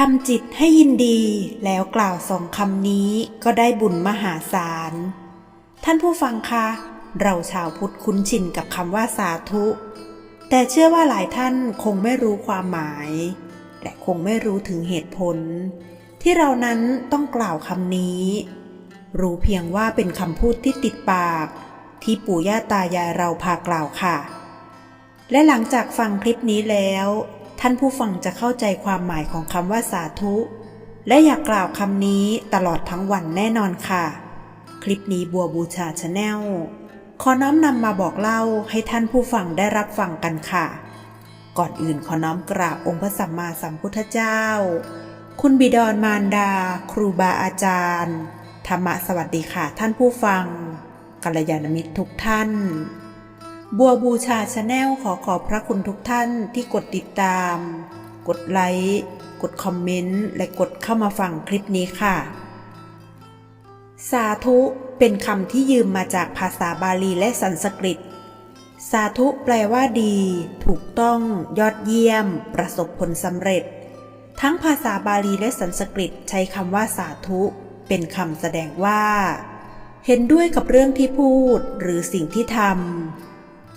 ทำจิตให้ยินดีแล้วกล่าวสองคำนี้ก็ได้บุญมหาศาล ท่านผู้ฟังคะ เราชาวพุทธคุ้นชินกับคำว่าสาธุ แต่เชื่อว่าหลายท่านคงไม่รู้ความหมาย และคงไม่รู้ถึงเหตุผล ที่เรานั้นต้องกล่าวคำนี้ รู้เพียงว่าเป็นคำพูดที่ติดปาก ที่ปู่ย่าตายายเราพากล่าวค่ะ และหลังจากฟังคลิปนี้แล้ว ท่านผู้ฟังจะเข้าใจความหมายของคำว่าสาธุ และอยากกล่าวคำนี้ตลอดทั้งวันแน่นอนค่ะ คลิปนี้บัวบูชาชาแนลขอน้อมนำมาบอกเล่าให้ท่านผู้ฟังได้รับฟังกันค่ะ ก่อนอื่นขอน้อมกราบองค์พระสัมมาสัมพุทธเจ้า คุณบิดรมารดา ครูบาอาจารย์ ธรรมะสวัสดีค่ะท่านผู้ฟังกัลยาณมิตรทุกท่าน บัวบูชาชาแนลขอขอบพระคุณทุกท่านที่กดติดตาม กดไลค์ กดคอมเมนต์ และกดเข้ามาฟังคลิปนี้ค่ะ สาธุเป็นคำที่ยืมมาจากภาษาบาลีและสันสกฤต สาธุแปลว่าดี ถูกต้อง ยอดเยี่ยม ประสบผลสำเร็จ ทั้งภาษาบาลีและสันสกฤตใช้คำว่าสาธุ เป็นคำแสดงว่า เห็นด้วยกับเรื่องที่พูดหรือสิ่งที่ทำ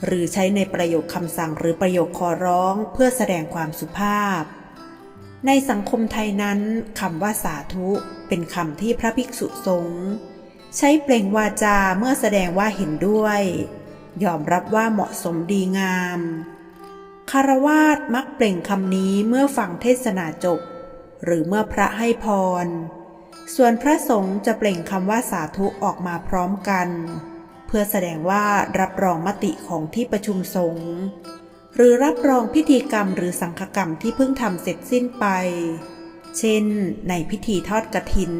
หรือใช้ในประโยคคำสั่งหรือประโยคขอร้องเพื่อแสดงความสุภาพ ในสังคมไทยนั้นคำว่าสาธุ เป็นคำที่พระภิกษุสงฆ์ใช้เปล่งวาจาเมื่อแสดงว่าเห็นด้วย ยอมรับว่าเหมาะสมดีงามคารวาสมักเปล่งคำนี้เมื่อฟังเทศนาจบ หรือเมื่อพระให้พร ส่วนพระสงฆ์จะเปล่งคำว่าสาธุออกมาพร้อมกัน เพื่อแสดงว่ารับรองมติของที่ประชุมสงฆ์หรือรับรองพิธีกรรมหรือสังฆกรรมที่เพิ่งทำเสร็จสิ้นไป เช่น ในพิธีทอดกฐิน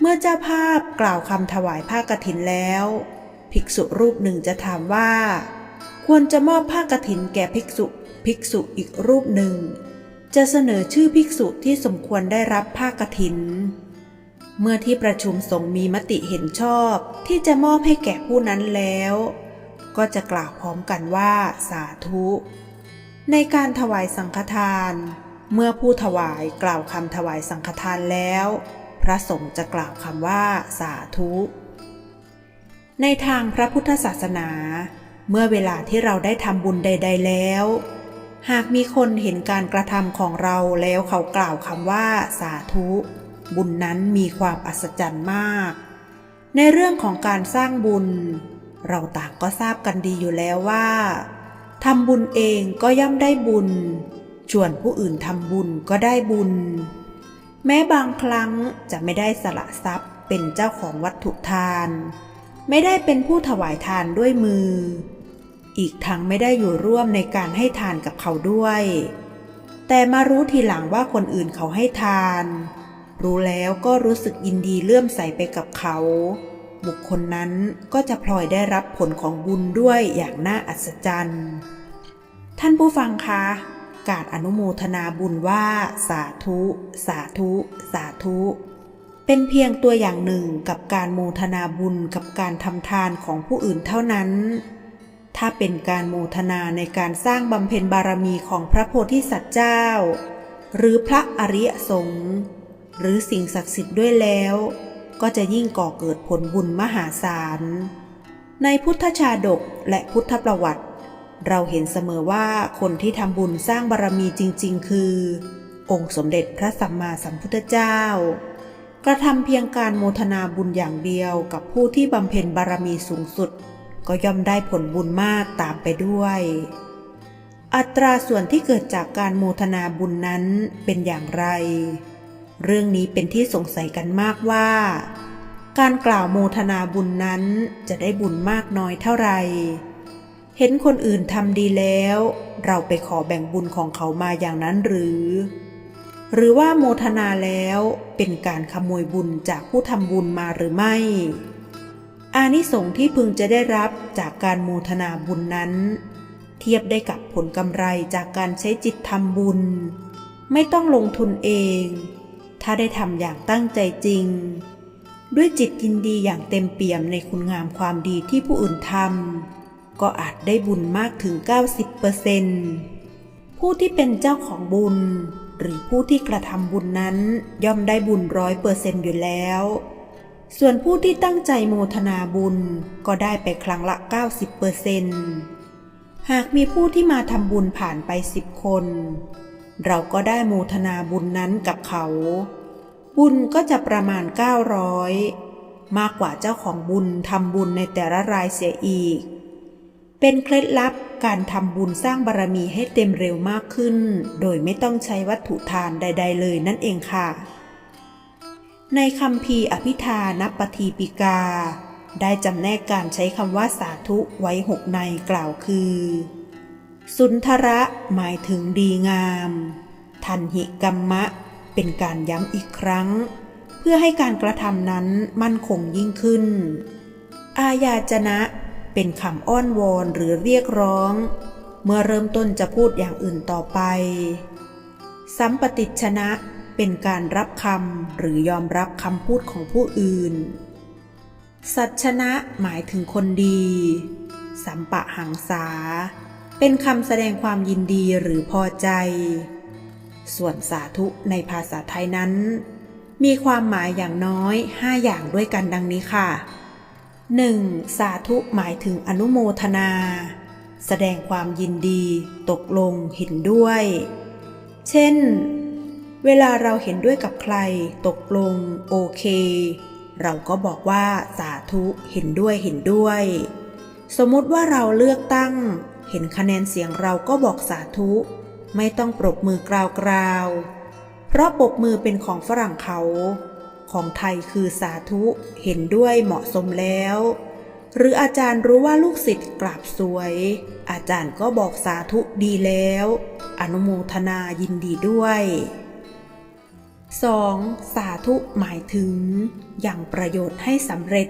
เมื่อเจ้าภาพกล่าวคำถวายผ้ากฐินแล้ว ภิกษุรูปหนึ่งจะถามว่า ควรจะมอบผ้ากฐินแก่ภิกษุภิกษุอีกรูปหนึ่ง จะเสนอชื่อภิกษุที่สมควรได้รับผ้ากฐิน เมื่อที่ประชุมสงฆ์มีมติเห็นชอบที่จะมอบให้แก่ผู้นั้นแล้ว ก็จะกล่าวพร้อมกันว่าสาธุ ในการถวายสังฆทาน เมื่อผู้ถวายกล่าวคำถวายสังฆทานแล้ว พระสงฆ์จะกล่าวคำว่าสาธุ ในทางพระพุทธศาสนา เมื่อเวลาที่เราได้ทำบุญใด ๆ แล้ว หากมีคนเห็นการกระทำของเราแล้วเขากล่าวคำว่าสาธุ บุญนั้นมีความอัศจรรย์มาก ในเรื่องของการสร้างบุญ เราต่างก็ทราบกันดีอยู่แล้วว่าทำบุญเองก็ย่อมได้บุญ ชวนผู้อื่นทำบุญก็ได้บุญ แม้บางครั้งจะไม่ได้สละทรัพย์เป็นเจ้าของวัตถุทาน ไม่ได้เป็นผู้ถวายทานด้วยมือ อีกทั้งไม่ได้อยู่ร่วมในการให้ทานกับเขาด้วย แต่มารู้ทีหลังว่าคนอื่นเขาให้ทาน รู้แล้วก็รู้สึกยินดีเลื่อมใสไปกับเขา บุคคลนั้นก็จะพลอยได้รับผลของบุญด้วยอย่างน่าอัศจรรย์ ท่านผู้ฟังคะการอนุโมทนาบุญว่า สาธุ สาธุ สาธุ เป็นเพียงตัวอย่างหนึ่งกับการโมทนาบุญกับการทำทานของผู้อื่นเท่านั้น ถ้าเป็นการโมทนาในการสร้างบำเพ็ญบารมีของพระโพธิสัตว์เจ้า หรือพระอริยสงฆ์ หรือสิ่งศักดิ์สิทธิ์ด้วยแล้ว ก็จะยิ่งก่อเกิดผลบุญมหาศาล ในพุทธชาดกและพุทธประวัติ เราเห็นเสมอว่าคนที่ทำบุญสร้างบารมีจริง ๆ คือ องค์สมเด็จพระสัมมาสัมพุทธเจ้ากระทำเพียงการโมทนาบุญอย่างเดียวกับผู้ที่บำเพ็ญบารมีสูงสุด ก็ย่อมได้ผลบุญมากตามไปด้วย อัตราส่วนที่เกิดจากการโมทนาบุญนั้นเป็นอย่างไร เรื่องนี้เป็นที่สงสัยกันมากว่า การกล่าวโมทนาบุญนั้นจะได้บุญมากน้อยเท่าไหร่เห็นคนอื่นทำดีแล้ว เราไปขอแบ่งบุญของเขามาอย่างนั้นหรือ หรือว่าโมทนาแล้วเป็นการขโมยบุญจากผู้ทำบุญมาหรือไม่ อานิสงส์ที่พึงจะได้รับจากการโมทนาบุญนั้น เทียบได้กับผลกำไรจากการใช้จิตทำบุญ ไม่ต้องลงทุนเอง ถ้าได้ทำอย่างตั้งใจจริง ด้วยจิตยินดีอย่างเต็มเปี่ยมในคุณงามความดีที่ผู้อื่นทำก็อาจได้บุญมากถึง 90%ผู้ที่เป็นเจ้าของบุญ หรือผู้ที่กระทำบุญนั้นย่อมได้บุญร้อยเปอร์เซนต์อยู่แล้ว ส่วนผู้ที่ตั้งใจโมทนาบุญก็ได้ไปครั้งละ 90เปอร์เซนหากมีผู้ที่มาทำบุญผ่านไปสิบคน เราก็ได้โมทนาบุญนั้นกับเขา บุญก็จะประมาณ 900 มากกว่าเจ้าของบุญทำบุญในแต่ละรายเสียอีก เป็นเคล็ดลับการทำบุญสร้างบารมีให้เต็มเร็วมากขึ้น โดยไม่ต้องใช้วัตถุทานใด ๆ เลยนั่นเองค่ะ ในคำพีอภิธานปทีปิกา ได้จำแนกการใช้คำว่าสาธุไว้หกในกล่าวคือ สุนทระหมายถึงดีงาม ทันหิกัมมะ เป็นการย้ำอีกครั้ง เพื่อให้การกระทำนั้นมั่นคงยิ่งขึ้น อาญาจนะ เป็นคำอ้อนวอนหรือเรียกร้อง เมื่อเริ่มต้นจะพูดอย่างอื่นต่อไป สัมปติชนะเป็นการรับคำหรือยอมรับคำพูดของผู้อื่น สัชนะหมายถึงคนดี สัมปะหังษา เป็นคำแสดงความยินดีหรือพอใจ ส่วนสาธุในภาษาไทยนั้น มีความหมายอย่างน้อย 5 อย่างด้วยกันดังนี้ค่ะ 1. สาธุหมายถึงอนุโมทนา แสดงความยินดี ตกลงเห็นด้วย เช่น เวลาเราเห็นด้วยกับใคร ตกลง โอเค เราก็บอกว่าสาธุเห็นด้วยเห็นด้วย สมมุติว่าเราเลือกตั้ง เห็นคะแนนเสียงเราก็บอกสาธุ ไม่ต้องปรบมือกราวกราวเพราะปรบมือเป็นของฝรั่งเขา ของไทยคือสาธุเห็นด้วยเหมาะสมแล้ว หรืออาจารย์รู้ว่าลูกศิษย์กราบสวย อาจารย์ก็บอกสาธุดีแล้ว อนุโมทนายินดีด้วย 2. สาธุหมายถึง อย่างประโยชน์ให้สำเร็จ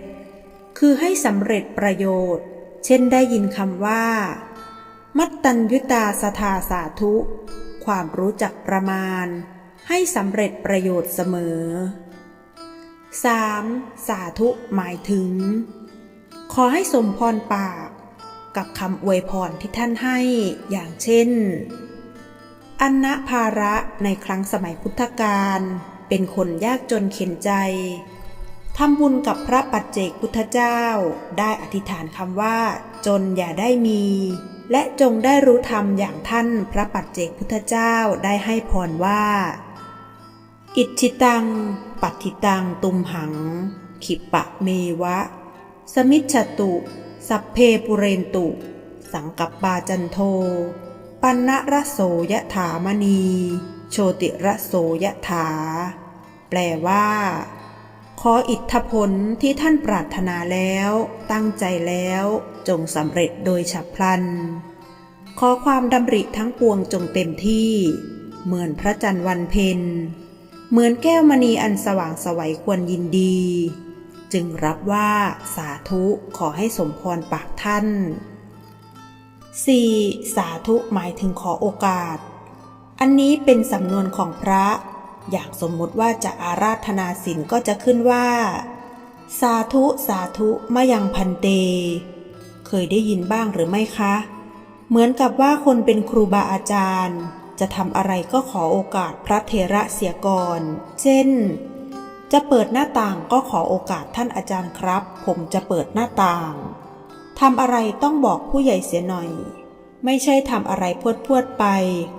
คือให้สำเร็จประโยชน์ เช่นได้ยินคำว่า มัตตัญยุตาสทาสาธุ ความรู้จักประมาณ ให้สำเร็จประโยชน์เสมอ 3. สาธุหมายถึง ขอให้สมพรปาก กับคำอวยพรที่ท่านให้อย่างเช่น อันนะภาระในครั้งสมัยพุทธกาลเป็นคนยากจนเข็นใจทำบุญกับพระปัจเจกพุทธเจ้า ได้อธิษฐานคำว่า จนอย่าได้มี และจงได้รู้ธรรมอย่างท่านพระปัจเจกพุทธเจ้าได้ให้พรว่า อิชิตัง ปัติตัง ตุมหัง ขิปะเมวะ สมิจฉตุ สัพเพปุเรนตุ สังกัปปาจันโท ปันนะระโสยถามณี โชติระโสยถา แปลว่า ขออิทธผลที่ท่านปรารถนาแล้ว ตั้งใจแล้วจงสำเร็จโดยฉับพลัน ขอความดำริทั้งปวงจงเต็มที่ เหมือนพระจันทร์วันเพ็ญเหมือนแก้วมณีอันสว่างสวัยควรยินดี จึงรับว่าสาธุขอให้สมพรปากท่าน 4. สาธุหมายถึงขอโอกาส อันนี้เป็นสำนวนของพระ อย่างสมมุติว่าจะอาราธนาศีลก็จะขึ้นว่า สาธุสาธุมายังพันเต เคยได้ยินบ้างหรือไม่คะ เหมือนกับว่าคนเป็นครูบาอาจารย์ จะทำอะไรก็ขอโอกาสพระเทระเสียก่อน เช่น จะเปิดหน้าต่างก็ขอโอกาสท่านอาจารย์ครับ ผมจะเปิดหน้าต่างทำอะไรต้องบอกผู้ใหญ่เสียหน่อย ไม่ใช่ทำอะไรพวดพวดไป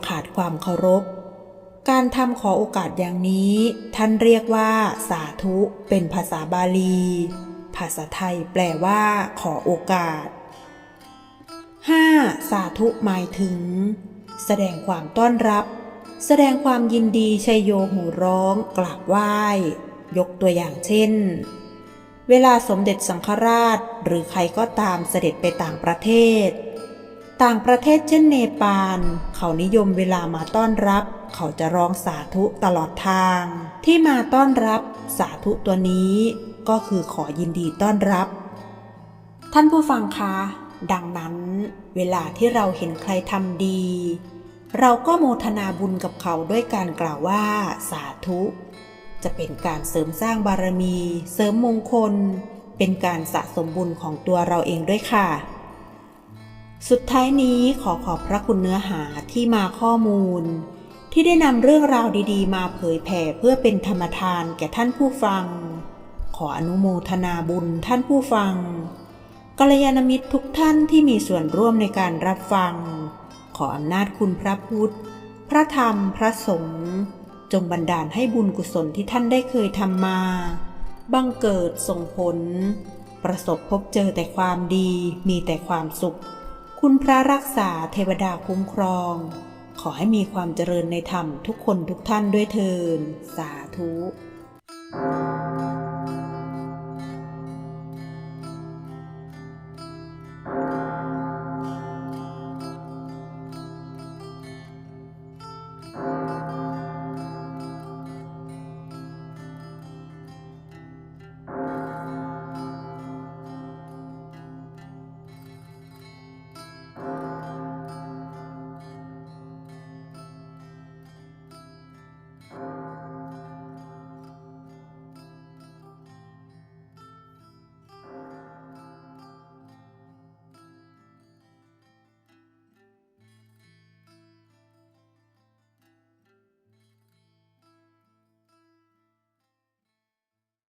ขาดความเคารพ การทำขอโอกาสอย่างนี้ ท่านเรียกว่า สาธุ เป็นภาษาบาลี ภาษาไทยแปลว่า ขอโอกาส 5. สาธุหมายถึง แสดงความต้อนรับ แสดงความยินดีชัยโยหูร้องกราบไหว้ ยกตัวอย่างเช่น เวลาสมเด็จสังฆราชหรือใครก็ตามเสด็จไปต่างประเทศ ต่างประเทศเช่นเนปาลเขานิยมเวลามาต้อนรับ เขาจะร้องสาธุตลอดทาง ที่มาต้อนรับสาธุตัวนี้ ก็คือขอยินดีต้อนรับ ท่านผู้ฟังคะดังนั้น เวลาที่เราเห็นใครทำดี เราก็โมทนาบุญกับเขาด้วยการกล่าวว่า สาธุ จะเป็นการเสริมสร้างบารมี เสริมมงคล เป็นการสะสมบุญของตัวเราเองด้วยค่ะสุดท้ายนี้ขอขอบพระคุณเนื้อหาที่มาข้อมูล ที่ได้นำเรื่องราวดีๆ มาเผยแผ่เพื่อเป็นธรรมทานแก่ท่านผู้ฟัง ขออนุโมทนาบุญท่านผู้ฟังกัลยาณมิตรทุกท่านที่มีส่วนร่วมในการรับฟัง ขออำนาจคุณพระพุทธ พระธรรมพระสงฆ์จงบันดาลให้บุญกุศลที่ท่านได้เคยทำมา บังเกิดส่งผล ประสบพบเจอแต่ความดีมีแต่ความสุข คุณพระรักษาเทวดาคุ้มครอง ขอให้มีความเจริญในธรรมทุกคนทุกท่านด้วยเทินสาธุ